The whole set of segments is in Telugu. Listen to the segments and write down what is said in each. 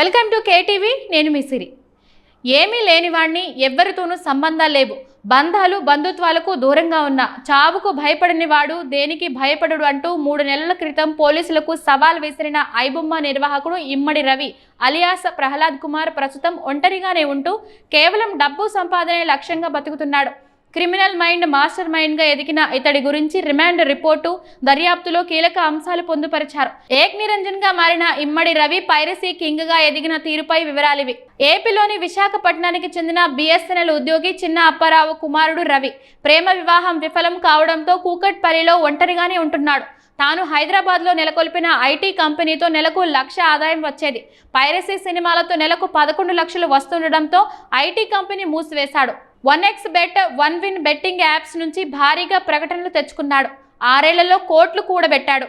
వెల్కమ్ టు కేటీవీ నేను మీ సిరి. ఏమీ లేనివాణ్ణి ఎవ్వరితోనూ సంబంధాలు లేవు. బంధాలు బంధుత్వాలకు దూరంగా ఉన్న. చావుకు భయపడని వాడు దేనికి భయపడడు అంటూ మూడు నెలల క్రితం పోలీసులకు సవాల్ విసిరిన ఐబొమ్మ నిర్వాహకుడు ఇమ్మడి రవి అలియాస్ ప్రహ్లాద్ కుమార్ ప్రస్తుతం ఒంటరిగానే ఉంటూ కేవలం డబ్బు సంపాదనే లక్ష్యంగా బతుకుతున్నాడు. క్రిమినల్ మైండ్ మాస్టర్ మైండ్గా ఎదిగిన ఇతడి గురించి రిమాండ్ రిపోర్టు దర్యాప్తులో కీలక అంశాలు పొందుపరిచారు. ఏక్ నిరంజన్గా మారిన ఇమ్మడి రవి పైరసీ కింగ్గా ఎదిగిన తీరుపై వివరాలివి. ఏపీలోని విశాఖపట్నానికి చెందిన బిఎస్ఎన్ఎల్ ఉద్యోగి చిన్న అప్పారావు కుమారుడు రవి ప్రేమ వివాహం విఫలం కావడంతో కూకట్పల్లిలో ఒంటరిగానే ఉంటున్నాడు. తాను హైదరాబాద్లో నెలకొల్పిన ఐటీ కంపెనీతో నెలకు లక్ష ఆదాయం వచ్చేది. పైరసీ సినిమాలతో నెలకు పదకొండు లక్షలు వస్తుండడంతో IT company మూసివేశాడు. One X bet one win betting apps నుంచి భారీగా ప్రకటనలు తెచ్చుకున్నాడు. ఆరేళ్ళలో కోట్లు కూడబెట్టాడు.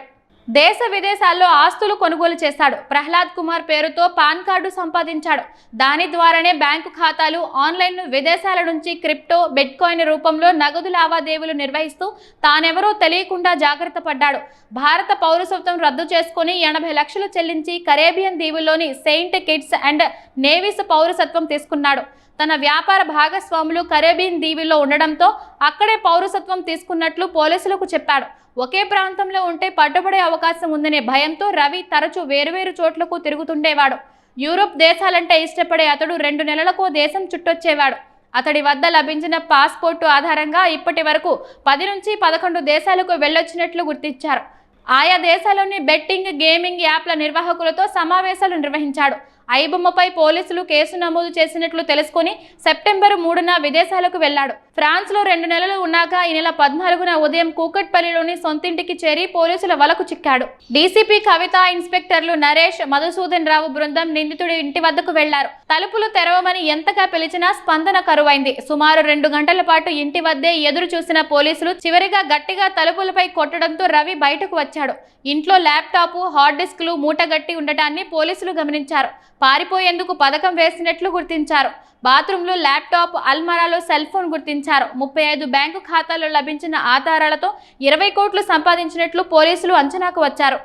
దేశ విదేశాల్లో ఆస్తులు కొనుగోలు చేశాడు. ప్రహ్లాద్ కుమార్ పేరుతో పాన్ కార్డు సంపాదించాడు. దాని ద్వారానే బ్యాంకు ఖాతాలు ఆన్లైన్ విదేశాల నుంచి క్రిప్టో బిట్కాయిన్ రూపంలో నగదు లావాదేవీలు నిర్వహిస్తూ తానెవరో తెలియకుండా జాగ్రత్త పడ్డాడు. భారత పౌరసత్వం రద్దు చేసుకుని ఎనభై లక్షలు చెల్లించి కరేబియన్ దీవుల్లోని సెయింట్ కిట్స్ అండ్ నేవీస్ పౌరసత్వం తీసుకున్నాడు. తన వ్యాపార భాగస్వాములు కరేబియన్ దీవిలో ఉండడంతో అక్కడే పౌరసత్వం తీసుకున్నట్లు పోలీసులకు చెప్పాడు. ఒకే ప్రాంతంలో ఉంటే పట్టుబడే అవకాశం ఉందనే భయంతో రవి తరచూ వేరువేరు చోట్లకు తిరుగుతుండేవాడు. యూరోప్ దేశాలంటే ఇష్టపడే అతడు రెండు నెలలకు దేశం చుట్టొచ్చేవాడు. అతడి వద్ద లభించిన పాస్పోర్టు ఆధారంగా ఇప్పటి వరకు పది నుంచి పదకొండు దేశాలకు వెళ్ళొచ్చినట్లు గుర్తించారు. ఆయా దేశాల్లోని బెట్టింగ్ గేమింగ్ యాప్ల నిర్వాహకులతో సమావేశాలు నిర్వహించాడు. ఐబొమ్మపై పోలీసులు కేసు నమోదు చేసినట్లు తెలుసుకుని సెప్టెంబర్ మూడున విదేశాలకు వెళ్ళాడు. ఫ్రాన్స్లో రెండు నెలలు ఉన్నాక ఈ నెల పద్నాలుగున ఉదయం కూకట్పల్లిలోని సొంతింటికి చేరి పోలీసుల వలకు చిక్కాడు. డీసీపీ కవిత ఇన్స్పెక్టర్లు నరేష్ మధుసూదన్ రావు బృందం నిందితుడి ఇంటి వద్దకు వెళ్ళారు. తలుపులు తెరవమని ఎంతగా పిలిచినా స్పందన కరువైంది. సుమారు రెండు గంటల పాటు ఇంటి వద్దే ఎదురు చూసిన పోలీసులు చివరిగా గట్టిగా తలుపులపై కొట్టడంతో రవి బయటకు వచ్చాడు. ఇంట్లో ల్యాప్టాప్ హార్డ్ డిస్క్లు మూటగట్టి ఉండటాన్ని పోలీసులు గమనించారు. పారిపోయేందుకు పథకం వేసినట్లు గుర్తించారు. బాత్రూంలు ల్యాప్టాప్ అల్మరాలో సెల్ ఫోన్ గుర్తించారు. ముప్పై ఐదు బ్యాంకు ఖాతాల్లో లభించిన ఆధారాలతో ఇరవై కోట్లు సంపాదించినట్లు పోలీసులు అంచనాకు వచ్చారు.